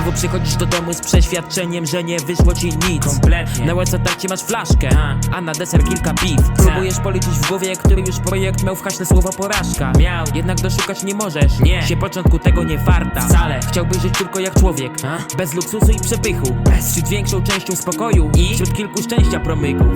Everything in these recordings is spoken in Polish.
Znowu przychodzisz do domu z przeświadczeniem, że nie wyszło ci nic Kompletnie. Na łece tak ci masz flaszkę, a na deser kilka piw Próbujesz policzyć w głowie, który już projekt miał w haśle słowo porażka Miał. Jednak doszukać nie możesz, Nie. się początku tego nie warta Wcale. Chciałbyś żyć tylko jak człowiek, A? bez luksusu i przepychu Bez. Wśród większą częścią spokoju I? wśród kilku szczęścia promyków.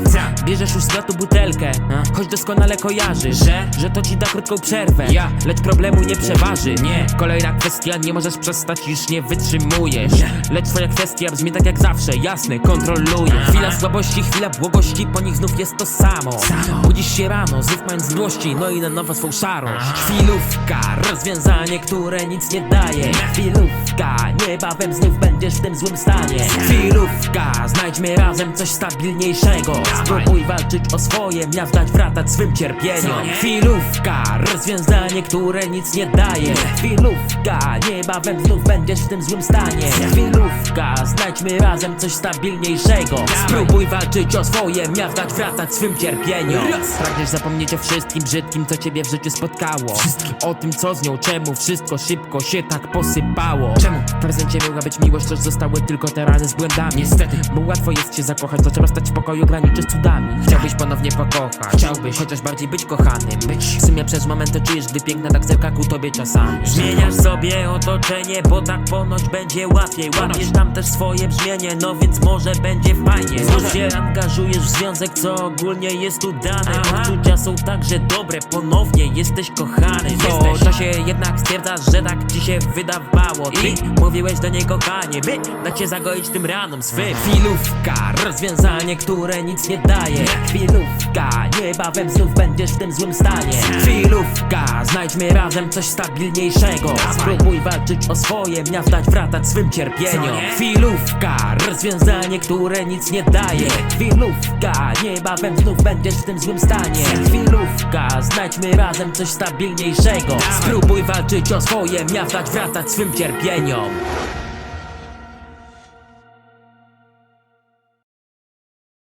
Bierzesz już z blatu butelkę, A? choć doskonale kojarzysz Że? że to ci da krótką przerwę Ja. Lecz problemu nie przeważy Nie. Kolejna kwestia, nie możesz przestać, już nie wytrzymujesz Nie. Lecz twoja kwestia brzmi tak jak zawsze, jasny, kontroluję. Chwila słabości, chwila błogości, po nich znów jest to samo. Budzisz się rano, znów mając złości, no i na nowo swą szarość. Chwilówka, rozwiązanie, które nic nie daje Chwilówka, niebawem znów będziesz w tym złym stanie Chwilówka, znajdźmy razem coś stabilniejszego Spróbuj walczyć o swoje, miazdać, wratać swym cierpieniom? Chwilówka, rozwiązanie, które nic nie daje Chwilówka, niebawem znów będziesz w tym złym stanie Chwilówka, znajdźmy razem coś stabilniejszego. Spróbuj walczyć o swoje, miazdać, wratać swym cierpieniom. Pragniesz zapomnieć o wszystkim brzydkim, co ciebie w życiu spotkało. O tym, co z nią, czemu wszystko szybko się tak posypało. Czemu? W prezencie miała być miłość, lecz zostały tylko te rany z błędami. Niestety. Bo łatwo jest się zakochać, to trzeba stać w pokoju, graniczyć z cudami. Chciałbyś ponownie pokochać. Chciałbyś. Chociaż bardziej być kochanym. Być. W sumie przez moment to czujesz, gdy piękna tak zerka ku tobie czasami. Zmieniasz sobie otoczenie, bo tak ponoć będzie łatwiej Łapiesz tam też swoje brzmienie, no więc może będzie fajnie. Znów się angażujesz w związek, co ogólnie jest udane Aha. Uczucia są także dobre, ponownie jesteś kochany. Po czasie jednak stwierdzasz, że tak ci się wydawało? Ty I? mówiłeś do niej kochanie, by da cię zagoić tym ranom swym. Chwilówka, rozwiązanie, które nic nie daje. Chwilówka, niebawem znów będziesz w tym złym stanie. Chwilówka, znajdźmy razem coś stabilniejszego. Spróbuj walczyć o swoje, miazdać, wratać swym cierpieniom? Chwilówka, rozwiązanie, które nic nie daje. Chwilówka, niebawem znów będziesz w tym złym stanie. Chwilówka, znajdźmy razem coś stabilniejszego. Spróbuj walczyć o swoje, miazdać, wratać swym cierpieniom